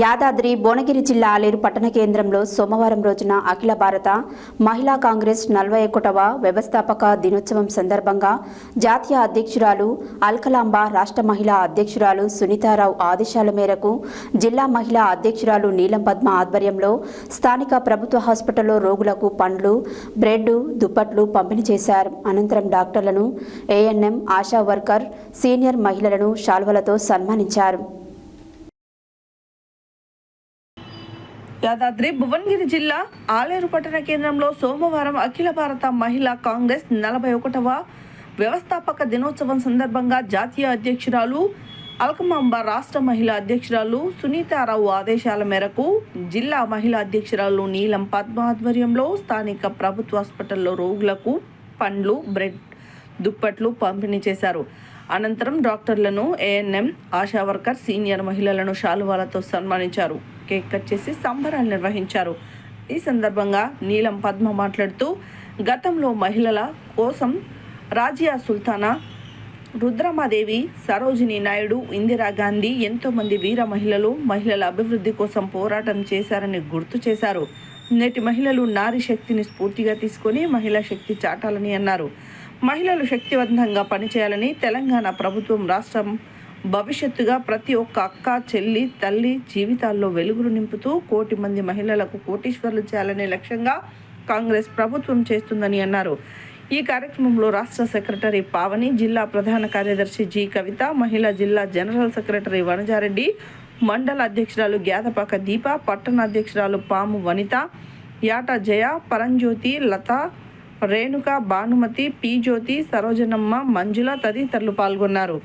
యాదాద్రి భువనగిరి జిల్లా ఆలేరు పట్టణ కేంద్రంలో సోమవారం రోజున అఖిల భారత మహిళా కాంగ్రెస్ నలభై ఒకటవ వ్యవస్థాపక దినోత్సవం సందర్భంగా జాతీయ అధ్యక్షురాలు అల్కలాంబ రాష్ట్ర మహిళా అధ్యక్షురాలు సునీతారావు ఆదేశాల మేరకు జిల్లా మహిళా అధ్యక్షురాలు నీలం పద్మ ఆధ్వర్యంలో స్థానిక ప్రభుత్వ హాస్పిటల్లో రోగులకు పండ్లు బ్రెడ్ దుప్పట్లు పంపిణీ చేశారు. అనంతరం డాక్టర్లను ఏఎన్ఎం ఆశా వర్కర్ సీనియర్ మహిళలను శాల్వలతో సన్మానించారు. యాదాద్రి భువనగిరి జిల్లా ఆలేరు పట్టణ కేంద్రంలో సోమవారం అఖిల భారత మహిళా కాంగ్రెస్ నలభై ఒకటవ వ్యవస్థాపక దినోత్సవం సందర్భంగా జాతీయ అధ్యక్షురాలు అల్కమాంబ రాష్ట్ర మహిళా అధ్యక్షురాలు సునీతారావు ఆదేశాల మేరకు జిల్లా మహిళా అధ్యక్షురాలు నీలం పద్మ ఆధ్వర్యంలో స్థానిక ప్రభుత్వ హాస్పిటల్లో రోగులకు పండ్లు బ్రెడ్ దుప్పట్లు పంపిణీ చేశారు. అనంతరం డాక్టర్లను ఏఎన్ఎం ఆశా వర్కర్ సీనియర్ మహిళలను శాలువాలతో సన్మానించారు. కేక్ కట్ చేసి సంబరాలు నిర్వహించారు. ఈ సందర్భంగా నీలం పద్మ మాట్లాడుతూ గతంలో మహిళల కోసం రాజియా సుల్తానా రుద్రమాదేవి సరోజిని నాయుడు ఇందిరాగాంధీ గాంధీ ఎంతోమంది వీర మహిళలు మహిళల అభివృద్ధి కోసం పోరాటం చేశారని గుర్తు చేశారు. నేటి మహిళలు నారి శక్తిని స్ఫూర్తిగా తీసుకొని మహిళా శక్తి చాటాలని అన్నారు. మహిళలు శక్తివంతంగా పనిచేయాలని తెలంగాణ ప్రభుత్వం రాష్ట్రం భవిష్యత్తుగా ప్రతి ఒక్క అక్క చెల్లి తల్లి జీవితాల్లో వెలుగులు నింపుతూ కోటి మంది మహిళలకు కోటీశ్వర్లు చేయాలనే లక్ష్యంగా కాంగ్రెస్ ప్రభుత్వం చేస్తుందని అన్నారు. ఈ కార్యక్రమంలో రాష్ట్ర సెక్రటరీ పావని జిల్లా ప్రధాన కార్యదర్శి జి కవిత మహిళా జిల్లా జనరల్ సెక్రటరీ వనజారెడ్డి మండల అధ్యక్షురాలు గ్యాదపాక దీప పట్టణ అధ్యక్షురాలు పాము వనిత యాట జయ పరంజ్యోతి లత రేణుక భానుమతి పి జ్యోతి సరోజనమ్మ మంజుల తదితరులు పాల్గొన్నారు.